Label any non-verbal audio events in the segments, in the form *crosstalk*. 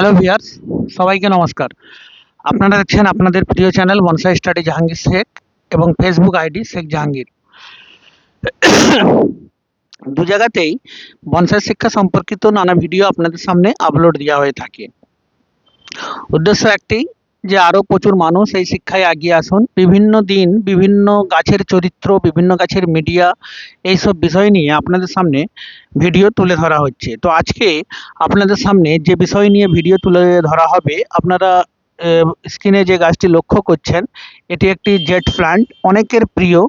Hello viewers সবাইকে নমস্কার। আপনারা দেখছেন আপনাদের প্রিয় channel bonsai study Jahangir Sheikh এবং ফেসবুক আইডি শেখ জাহাঙ্গীর দু জায়গাতেই বনসাই শিক্ষা সম্পর্কিত নানা ভিডিও আপনাদের সামনে আপলোড দেওয়া হয়ে থাকে। উদ্দেশ্য একটি যে আরও প্রচুর মানুষ এই শিক্ষায় এগিয়ে আসুন। বিভিন্ন দিন বিভিন্ন গাছের চরিত্র, বিভিন্ন গাছের মিডিয়া এইসব বিষয় নিয়ে আপনাদের সামনে ভিডিও তুলে ধরা হচ্ছে। তো আজকে আপনাদের সামনে যে বিষয় নিয়ে ভিডিও তুলে ধরা হবে, আপনারা স্ক্রিনে যে গাছটি লক্ষ্য করছেন, এটি একটি জেট প্লান্ট অনেকের প্রিয়।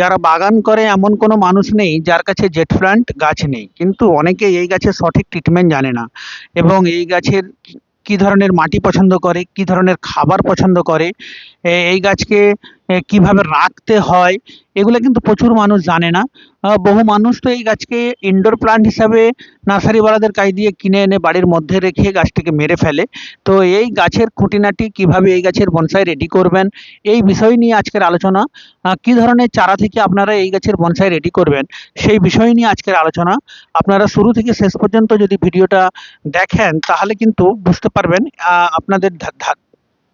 যারা বাগান করে এমন কোনো মানুষ নেই যার কাছে জেট প্লান্ট গাছ নেই। কিন্তু অনেকে এই গাছের সঠিক ট্রিটমেন্ট জানে না। এবং এই গাছের কি- ধরনের মাটি পছন্দ করে কি ধরনের খাবার পছন্দ করে এই গাছকে কীভাবে রাখতে হয়, এগুলো কিন্তু প্রচুর মানুষ জানে না। বহু মানুষ তো এই গাছকে ইনডোর প্লান্ট হিসাবে নার্সারিওয়ালাদের কাছ দিয়ে কিনে এনে বাড়ির মধ্যে রেখে গাছটিকে মেরে ফেলে। তো এই গাছের খুঁটিনাটি কীভাবে এই গাছের বনসাই রেডি করবেন, এই বিষয় নিয়ে আজকের আলোচনা। কি ধরনের চারা থেকে আপনারা এই গাছের বনসাই রেডি করবেন, সেই বিষয় নিয়ে আজকের আলোচনা। আপনারা শুরু থেকে শেষ পর্যন্ত যদি ভিডিওটা দেখেন, তাহলে কিন্তু বুঝতে পারবেন আপনাদের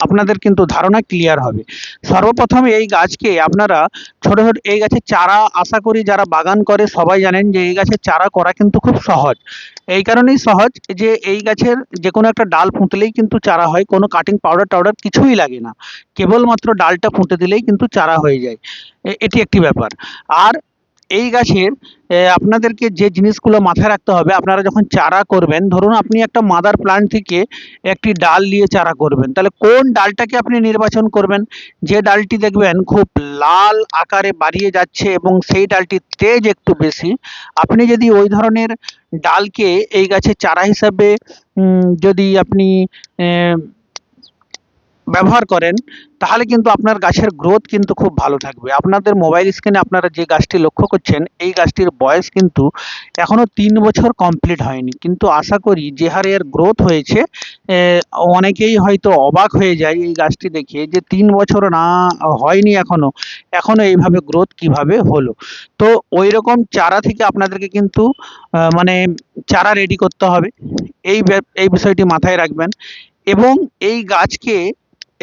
আপনাদের কিন্তু ধারণা ক্লিয়ার হবে। সর্বপ্রথম এই গাছকে আপনারা ছোট ছোট এই গাছের চারা আশা করি যারা বাগান করে সবাই জানেন যে এই গাছের চারা করা কিন্তু খুব সহজ। এই কারণেই সহজ যে এই গাছের যে কোনো একটা ডাল পুঁতলেই কিন্তু চারা হয়, কোনো কাটিং পাউডার টাউডার কিছুই লাগে না। কেবলমাত্র ডালটা পুঁতে দিলেই কিন্তু চারা হয়ে যায়। এটি একটি ব্যাপার। আর এই গাছের আপনাদেরকে যে জিনিসগুলো মাথায় রাখতে হবে, আপনারা যখন চারা করবেন, ধরুন আপনি একটা মাদার প্লান্ট থেকে একটি ডাল নিয়ে চারা করবেন, তাহলে কোন ডালটাকে আপনি নির্বাচন করবেন? যে ডালটি দেখবেন খুব লাল আকারে বাড়িয়ে যাচ্ছে এবং সেই ডালটির তেজ একটু বেশি, আপনি যদি ওই ধরনের ডালকে এই গাছের চারা হিসাবে যদি আপনি ব্যবহার করেন, তাহলে কিন্তু আপনার গাছের গ্রোথ কিন্তু খুব ভালো থাকবে। আপনাদের মোবাইল স্ক্রিনে আপনারা যে গাছটি লক্ষ্য করছেন, এই গাছটির বয়স কিন্তু এখনও তিন বছর কমপ্লিট হয়নি। কিন্তু আশা করি যে হারে এর গ্রোথ হয়েছে অনেকেই হয়তো অবাক হয়ে যায় এই গাছটি দেখে যে তিন বছর না হয়নি এখনও এখনও এইভাবে গ্রোথ কীভাবে হলো? তো ওই রকম চারা থেকে আপনাদেরকে কিন্তু মানে চারা রেডি করতে হবে। এই এই বিষয়টি মাথায় রাখবেন। এবং এই গাছকে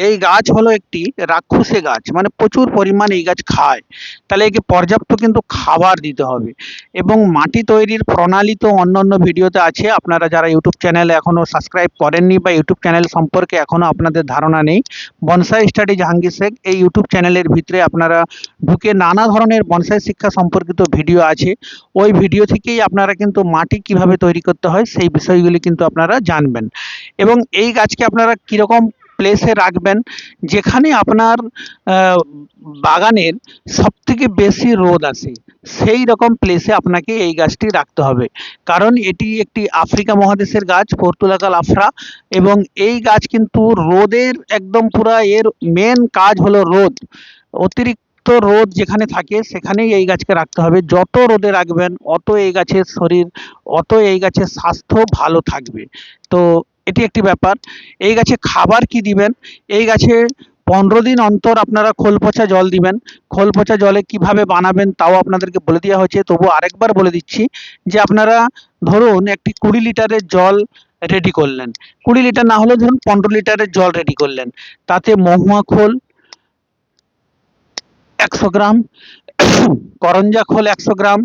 এই গাছ হলো একটি রাক্ষসে গাছ মানে প্রচুর পরিমাণে এই গাছ খায়। তাহলে একে পর্যাপ্ত কিন্তু খাবার দিতে হবে। এবং মাটি তৈরির প্রণালী তো অন্য অন্য ভিডিওতে আছে। আপনারা যারা ইউটিউব চ্যানেলে এখনও সাবস্ক্রাইব করেননি বা ইউটিউব চ্যানেল সম্পর্কে এখনও আপনাদের ধারণা নেই, বনসাই স্টাডি জাহাঙ্গীর শেখ এই ইউটিউব চ্যানেলের ভিতরে আপনারা ঢুকে নানা ধরনের বনসাই শিক্ষা সম্পর্কিত ভিডিও আছে। ওই ভিডিও থেকেই আপনারা কিন্তু মাটি কীভাবে তৈরি করতে হয় সেই বিষয়গুলি কিন্তু আপনারা জানবেন। এবং এই গাছকে আপনারা কীরকম প্লেসে রাখবেন যেখানে আপনার বাগানের সব থেকে বেশি রোদ আসে সেই রকম প্লেসে আপনাকে এই গাছটি রাখতে হবে। কারণ এটি একটি আফ্রিকা মহাদেশের গাছ পর্তুলাকাল আফ্রা, এবং এই গাছ কিন্তু রোদের একদম পুরা এর মেন কাজ হলো রোদ। অতিরিক্ত রোদ যেখানে থাকে, সেখানেই এই গাছকে রাখতে হবে। যত রোদে রাখবেন, অত এই গাছের শরীর, অত এই গাছের স্বাস্থ্য ভালো থাকবে। তো এটি একটি ব্যাপার। এই গাছে খাবার কি দিবেন? এই গাছে পনেরো দিন অন্তর আপনারা খোল পচা জল দিবেন। খোল পচা জলে কীভাবে বানাবেন তাও আপনাদেরকে বলে দেওয়া হয়েছে। তবু আরেকবার বলে দিচ্ছি যে আপনারা ধরুন একটি কুড়ি লিটারের জল রেডি করলেন। কুড়ি লিটার না হলেও ধরুন পনেরো লিটারের জল রেডি করলেন। তাতে মহুয়া খোল একশো গ্রাম, করঞ্জা খোল একশো গ্রাম,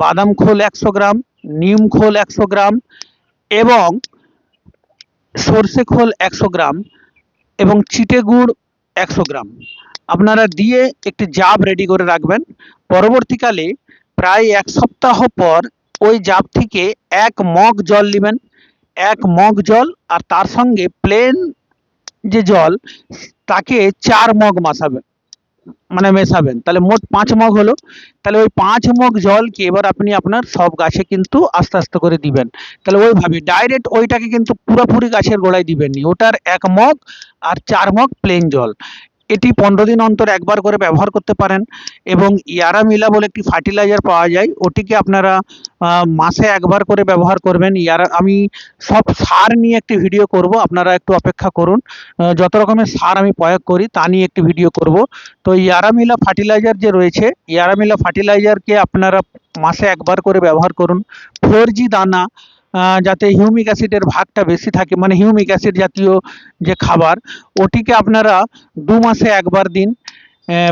বাদাম খোল একশো গ্রাম, নিম খোল একশো গ্রাম এবং সর্ষে খোল একশো গ্রাম এবং চিটে গুড় একশো গ্রাম। আপনারা দিয়ে একটি জাব রেডি করে রাখবেন। পরবর্তীকালে প্রায় এক সপ্তাহ পর ওই জাব থেকে এক মগ জল নেবেন। এক মগ জল আর তার সঙ্গে প্লেন যে জল, তাকে চার মগ মাসাবেন মানে মেশাবেন। তাহলে মোট পাঁচ মগ হলো। তাহলে ওই পাঁচ মগ জলকে এবার আপনি আপনার সব গাছে কিন্তু আস্তে আস্তে করে দিবেন। তাহলে ওইভাবে ডাইরেক্ট ওইটাকে কিন্তু পুরোপুরি গাছের গোড়ায় দিবেননি। ওটার এক মগ আর চার মগ প্লেন জল। এটি পনেরো দিন অন্তর একবার করে ব্যবহার করতে পারেন এবং ইয়ারামিলা বলে একটি ফার্টিলাইজার পাওয়া যায়, ওটিকে আপনারা মাসে একবার করে ব্যবহার করবেন। ইয়ারা, আমি সব সার নিয়ে একটি ভিডিও করব, আপনারা একটু অপেক্ষা করুন। যত রকমের সার আমি প্রয়োগ করি, তা নিয়ে একটি ভিডিও করব। তো ইয়ারামিলা ফার্টিলাইজার যে রয়েছে ইয়ারামিলা ফার্টিলাইজারকে আপনারা মাসে একবার করে ব্যবহার করুন। ফোর জি দানা যাতে হিউমিক অ্যাসিডের ভাগটা বেশি থাকে মানে হিউমিক অ্যাসিড জাতীয় যে খাবার, ওটিকে আপনারা দু মাসে একবার দিন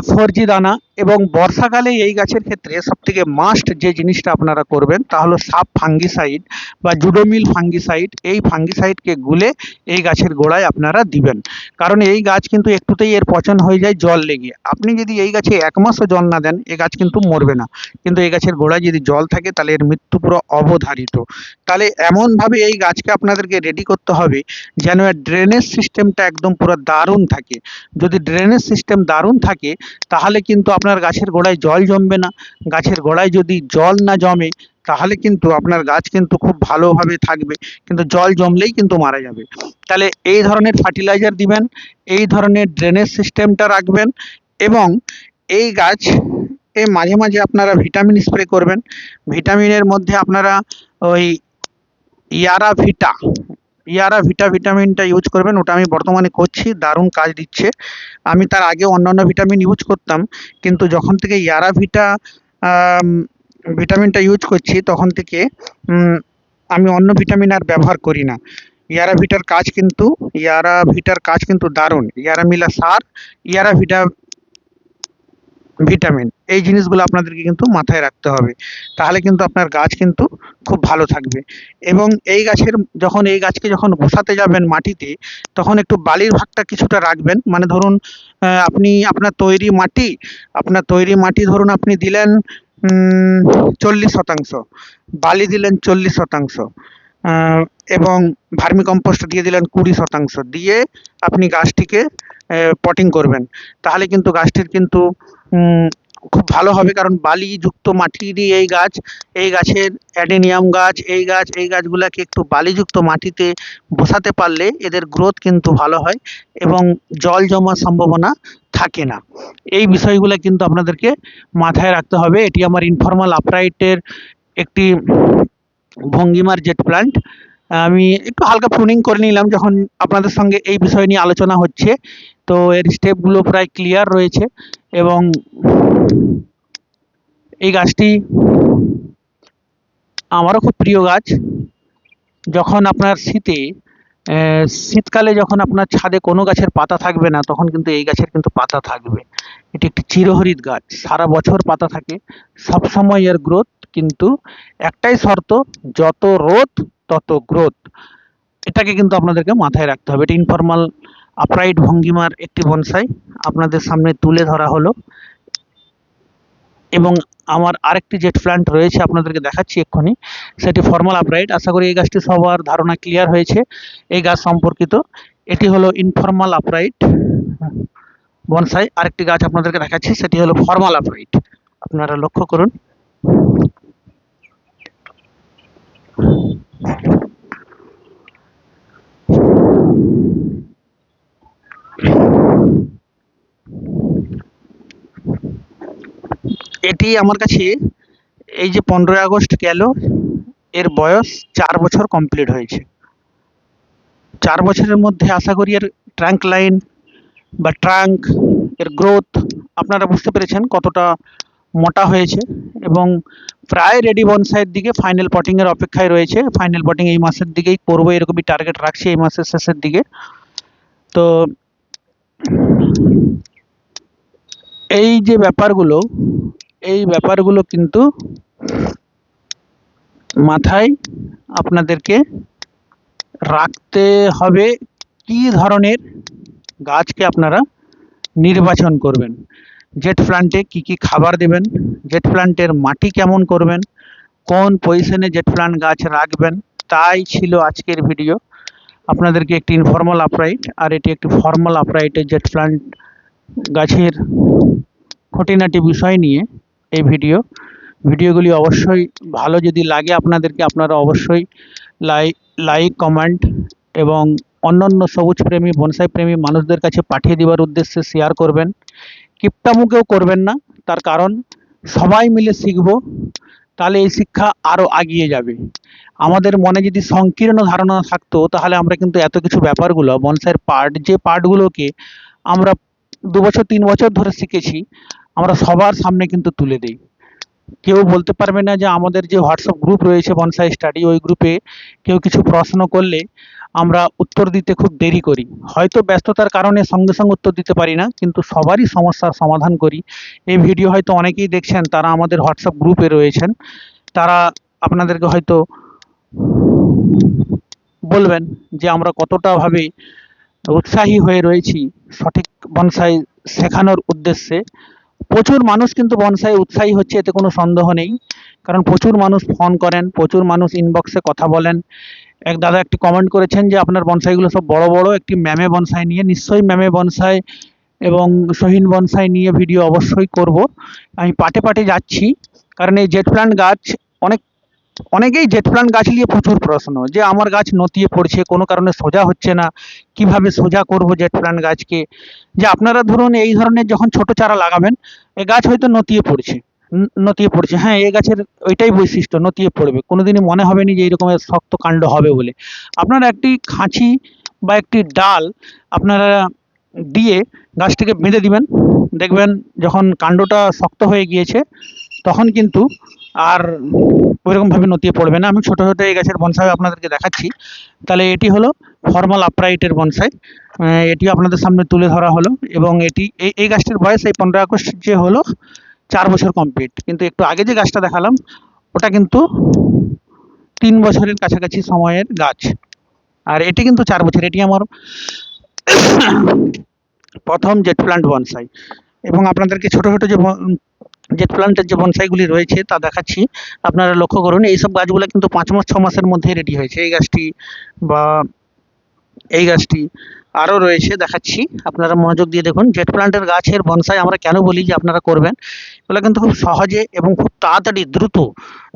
ফোর জি দানা এবং বর্ষাকালে এই গাছের ক্ষেত্রে সবথেকে মাস্ট যে জিনিসটা আপনারা করবেন তা হলো সাব ফাঙ্গিসাইড বা জুডোমিল ফাঙ্গিসাইড এই ফাঙ্গিসাইডকে গুলে এই গাছের গোড়ায় আপনারা দিবেন। কারণ এই গাছ কিন্তু একটুতেই এর পচন হয়ে যায়, জল লেগে। আপনি যদি এই গাছে এক মাসও জল না দেন এই গাছ কিন্তু মরবে না। কিন্তু এই গাছের গোড়ায় যদি জল থাকে, তাহলে এর মৃত্যু পুরো অবধারিত। তাহলে এমনভাবে এই গাছকে আপনাদেরকে রেডি করতে হবে, যেন ড্রেনেজ সিস্টেমটা একদম পুরো দারুণ থাকে। যদি ড্রেনেজ সিস্টেম দারুণ থাকে, তাহলে কিন্তু আপনার গাছের গোড়ায় জল জমবে না। গাছের গোড়ায় যদি জল না জমে, তাহলে কিন্তু আপনার গাছ কিন্তু খুব ভালোভাবে থাকবে। কিন্তু জল জমলেই কিন্তু মারা যাবে। তাহলে এই ধরনের ফার্টিলাইজার দিবেন, এই ধরনের ড্রেনেজ সিস্টেমটা রাখবেন এবং এই গাছ এ মাঝে মাঝে আপনারা ভিটামিন স্প্রে করবেন। ভিটামিনের মধ্যে আপনারা ওই ইয়ারা ভিটা ইয়ারা ভিটা ভিটামিনটা ইউজ করবেন, ওটা আমি বর্তমানে করছি, দারুণ কাজ দিচ্ছে। আমি তার আগে অন্যান্য ভিটামিন ইউজ করতাম, কিন্তু যখন থেকে ইয়ারা ভিটা ভিটামিনটা ইউজ করছি, তখন থেকে আমি অন্য ভিটামিন আর ব্যবহার করি না। ইয়ারা ভিটার কাজ কিন্তু, ইয়ারা ভিটার কাজ কিন্তু দারুণ। ইয়ারা মিলা সার, ইয়ারা ভিটা ভিটামিন। এই জিনিসগুলো আপনাদেরকে কিন্তু মাথায় রাখতে হবে। তাহলে কিন্তু আপনার গাছ কিন্তু খুব ভালো থাকবে। এবং এই গাছের, যখন এই গাছকে যখন বসাতে যাবেন মাটিতে, তখন একটু বালির ভাগটা কিছুটা রাখবেন। মানে ধরুন আপনি আপনার তৈরি মাটি, আপনার তৈরি মাটি ধরুন আপনি দিলেন চল্লিশ শতাংশ। বালি দিলেন চল্লিশ শতাংশ। এবং ভার্মি কম্পোস্ট দিয়ে দিলেন কুড়ি শতাংশ। দিয়ে আপনি গাছটিকে পটিং করবেন। তাহলে কিন্তু গাছটির কিন্তু খুব ভালো হবে কারণ বালি বালিযুক্ত মাটিরই এই গাছ, এই গাছের অ্যাডেনিয়াম গাছ, এই গাছ, এই গাছগুলাকে একটু বালিযুক্ত মাটিতে বসাতে পারলে এদের গ্রোথ কিন্তু ভালো হয় এবং জল জমার সম্ভাবনা থাকে না। এই বিষয়গুলো কিন্তু আপনাদেরকে মাথায় রাখতে হবে। এটি আমার ইনফর্মাল আপরাইটের একটি ভঙ্গিমার জেট প্ল্যান্ট আমি একটু হালকা প্রুনিং করে নিলাম যখন আপনাদের সঙ্গে এই বিষয় নিয়ে আলোচনা হচ্ছে। তো এর স্টেপগুলো প্রায় ক্লিয়ার রয়েছে এবং এই গাছটি আমারও খুব প্রিয় গাছ। যখন আপনার শীতে শীতকালে যখন আপনার ছাদে কোনো গাছের পাতা থাকবে না, তখন কিন্তু এই গাছের কিন্তু পাতা থাকবে। এটি একটি চিরহরিৎ গাছ, সারা বছর পাতা থাকে। সব সময় এর গ্রোথ কিন্তু একটাই শর্ত, যত রোদ তত গ্রোথ এটাকে কিন্তু আপনাদেরকে মাথায় রাখতে হবে। এটি ইনফর্মাল আপরাইট ভঙ্গিমার একটি বনসাই। আপনাদের সামনে তুলে ধরা হলো। এবং আমার আরেকটি জেট প্ল্যান্ট রয়েছে, আপনাদেরকে দেখাচ্ছি এক্ষুনি। সেটি ফর্মাল আপরাইট আশা করি এই গাছটি সবার ধারণা ক্লিয়ার হয়েছে। এই গাছ সম্পর্কিত। এটি হলো ইনফর্মাল আপরাইট বনসাই। আরেকটি গাছ আপনাদেরকে দেখাচ্ছি, সেটি হলো ফর্মাল আপরাইট আপনারা লক্ষ্য করুন। এটি আমার কাছে এই যে পনেরোই আগস্ট গেল, এর বয়স চার বছর কমপ্লিট হয়েছে। চার বছরের মধ্যে আশা করি এর ট্রাঙ্ক লাইন বা ট্রাঙ্ক এর গ্রোথ আপনারা বুঝতে পেরেছেন কতটা মোটা হয়েছে এবং প্রায় রেডি বনসাইয়ের দিকে ফাইনাল পটিংয়ের অপেক্ষায় রয়েছে। ফাইনাল পটিং এই মাসের দিকেই করব, এরকমই টার্গেট রাখছি এই মাসের শেষের দিকে। তো এই যে ব্যাপারগুলো এই ব্যাপারগুলো কিন্তু মাথায় আপনাদেরকে রাখতে হবে কি ধরনের গাছকে আপনারা নির্বাচন করবেন? জেট প্লান্টে কি কি খাবার দেবেন? জেট প্লান্টের মাটি কেমন করবেন? কোন পজিশনে জেট প্লান্ট গাছ রাখবেন? তাই ছিল আজকের ভিডিও। আপনাদেরকে একটি ইনফর্মাল আপরাইট আর এটি একটি ফর্মাল আপরাইটের জেট প্লান্ট গাছের খুঁটিনাটি বিষয় নিয়ে এই ভিডিও ভিডিওগুলি অবশ্যই ভালো যদি লাগে আপনাদেরকে, আপনারা অবশ্যই লাইক লাইক কমেন্ট এবং অন্যান্য সবুজ প্রেমী, বনসাই প্রেমী মানুষদের কাছে পাঠিয়ে দেওয়ার উদ্দেশ্যে শেয়ার করবেন। কিপটামুকেও করবেন না, তার কারণ সবাই মিলে শিখব, তাহলে এই শিক্ষা আরও এগিয়ে যাবে। আমাদের মনে যদি সংকীর্ণ ধারণা থাকতো, তাহলে আমরা কিন্তু এত কিছু ব্যাপারগুলো, বনসাইয়ের পার্ট যে পার্টগুলোকে আমরা দু বছর, তিন বছর ধরে শিখেছি আমরা সবার সামনে কিন্তু তুলে দিই। কেউ বলতে পারবে না যে আমাদের যে হোয়াটসঅ্যাপ গ্রুপ রয়েছে বনসাই স্টাডি ওই গ্রুপে কেউ কিছু প্রশ্ন করলে আমরা উত্তর দিতে খুব দেরি করি। হয়তো ব্যস্ততার কারণে সঙ্গে সঙ্গে উত্তর দিতে পারি না, কিন্তু সবারই সমস্যার সমাধান করি। এই ভিডিও হয়তো অনেকেই দেখছেন, তারা আমাদের হোয়াটসঅ্যাপ গ্রুপে রয়েছেন। তারা আপনাদেরকে হয়তো বলবেন যে আমরা কতটা ভাবে উৎসাহী হয়ে রয়েছি সঠিক বনসাই শেখানোর উদ্দেশ্যে। প্রচুর মানুষ কিন্তু বনসাই উৎসাহী হচ্ছে, এতে কোনো সন্দেহ নেই। কারণ প্রচুর মানুষ ফোন করেন, প্রচুর মানুষ ইনবক্সে কথা বলেন। এক দাদা একটি কমেন্ট করেছেন যে, আপনার বনসাইগুলো সব বড় বড়, একটি ম্যামে বনসাই নিয়ে। নিশ্চয়ই ম্যামে বনসাই এবং শহীন বনসাই নিয়ে ভিডিও অবশ্যই করব। আমি পাটে পাটে যাচ্ছি, কারণ এই জেট প্ল্যান্ট গাছ অনেক অনেকেই জেট প্ল্যান্ট গাছ নিয়ে প্রচুর প্রশ্ন, যে আমার গাছ নতিয়ে পড়ছে, কোনো কারণে সোজা হচ্ছে না, কীভাবে সোজা করব জেট প্ল্যান্ট গাছকে? যে আপনারা ধরুন এই ধরনের যখন ছোট চারা লাগাবেন এই গাছ হয়তো নতিয়ে পড়ছে নতিয়ে পড়ছে হ্যাঁ এই গাছের ওইটাই বৈশিষ্ট্য, নতিয়ে পড়বে, কোনোদিনই মনে হবে না যে এইরকমের শক্ত কাণ্ড হবে বলে। আপনারা একটি খাঁচি বা একটি ডাল আপনারা দিয়ে গাছটিকে বেঁধে দিবেন, দেখবেন যখন কাণ্ডটা শক্ত হয়ে গিয়েছে, তখন কিন্তু আর ওইরকমভাবে নতিয়ে পড়বে না। আমি ছোট ছোট এই গাছের বনসাই আপনাদেরকে দেখাচ্ছি। তাহলে এটি হলো ফর্মাল আপরাইটের বনসাই। এটিও আপনাদের সামনে তুলে ধরা হলো এবং এটি এই এই গাছটির বয়স এই পনেরো আগস্ট যে হলো চার বছর কমপ্লিট কিন্তু একটু আগে যে গাছটা দেখালাম, ওটা কিন্তু তিন বছরের কাছাকাছি সময়ের গাছ। আর এটি কিন্তু চার বছর। এটি আমার *coughs* প্রথম জেট প্লান্ট বনসাই। এবং আপনাদেরকে ছোট ছোট যে জেট প্লান্টের যে বনসাইগুলি রয়েছে তা দেখাচ্ছি। আপনারা লক্ষ্য করুন এইসব গাছগুলো কিন্তু পাঁচ মাস, ছ মাসের মধ্যেই রেডি হয়েছে। এই গাছটি বা এই গাছটি আরও রয়েছে, দেখাচ্ছি। আপনারা মনোযোগ দিয়ে দেখুন, জেট প্লান্টের গাছের বনসাই আমরা কেন বলি যে আপনারা করবেন? এগুলো কিন্তু খুব সহজে এবং খুব তাড়াতাড়ি দ্রুত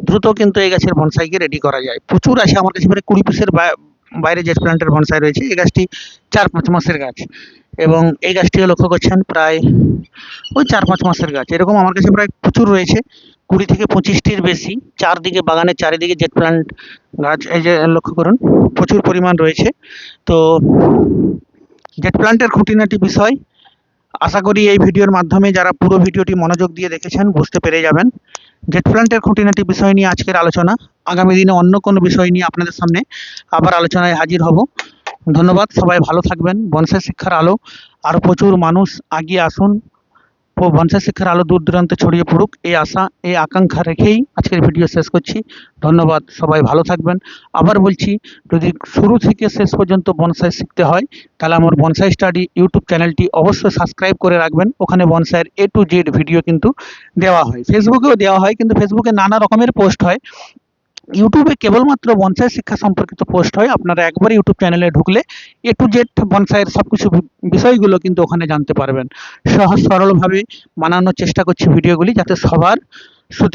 দ্রুত কিন্তু এই গাছের বনসাইকে রেডি করা যায়। প্রচুর আছে, আমার কাছে প্রায় কুড়ি পিসের বাইরে জেট প্লান্টের বনসাই রয়েছে। এই গাছটি চার, পাঁচ মাসের গাছ। এবং এই গাছটিও লক্ষ্য করছেন প্রায় ওই চার পাঁচ মাসের গাছ। এরকম আমার কাছে প্রায় প্রচুর রয়েছে। কুড়ি থেকে পঁচিশটির বেশি। চারদিকে বাগানের চারিদিকে জেট প্লান্ট গাছ, এই যে লক্ষ্য করুন, প্রচুর পরিমাণ রয়েছে। তো জেট প্লান্টের খুঁটিনাটি বিষয়, আশা করি এই ভিডিওর মাধ্যমে যারা পুরো ভিডিওটি মনোযোগ দিয়ে দেখেছেন, বুঝতে পেরে যাবেন। জেট প্লান্টের খুঁটিনাটি বিষয় নিয়ে আজকের আলোচনা। আগামী দিনে অন্য কোনো বিষয় নিয়ে আপনাদের সামনে আবার আলোচনায় হাজির হব। ধন্যবাদ, সবাই ভালো থাকবেন। বনসাই শিক্ষার আলো, আর প্রচুর মানুষ আগিয়ে আসুন। ও বনসাই শিক্ষার আলো দূর দূরান্তে ছড়িয়ে পড়ুক, এই আশা, এই আকাঙ্ক্ষা রেখেই আজকের ভিডিও শেষ করছি। ধন্যবাদ, সবাই ভালো থাকবেন। আবার বলছি, যদি শুরু থেকে শেষ পর্যন্ত বনসাই শিখতে হয়, তাহলে আমার বনসাই স্টাডি ইউটিউব চ্যানেলটি অবশ্যই সাবস্ক্রাইব করে রাখবেন। ওখানে বনসাইয়ের এ টু জেড ভিডিও কিন্তু দেওয়া হয়। ফেসবুকেও দেওয়া হয়, কিন্তু ফেসবুকে নানা রকমের পোস্ট হয়। ইউটিউবে কেবলমাত্র বনসাই শিক্ষা সম্পর্কিত পোস্ট হয়। আপনারা একবার ইউটিউব চ্যানেলে ঢুকলে এ টু জেড বনসাইয়ের সব কিছু বিষয়গুলো কিন্তু ওখানে জানতে পারবেন। সহজ, সরলভাবে বানানোর চেষ্টা করছি ভিডিওগুলি যাতে সবার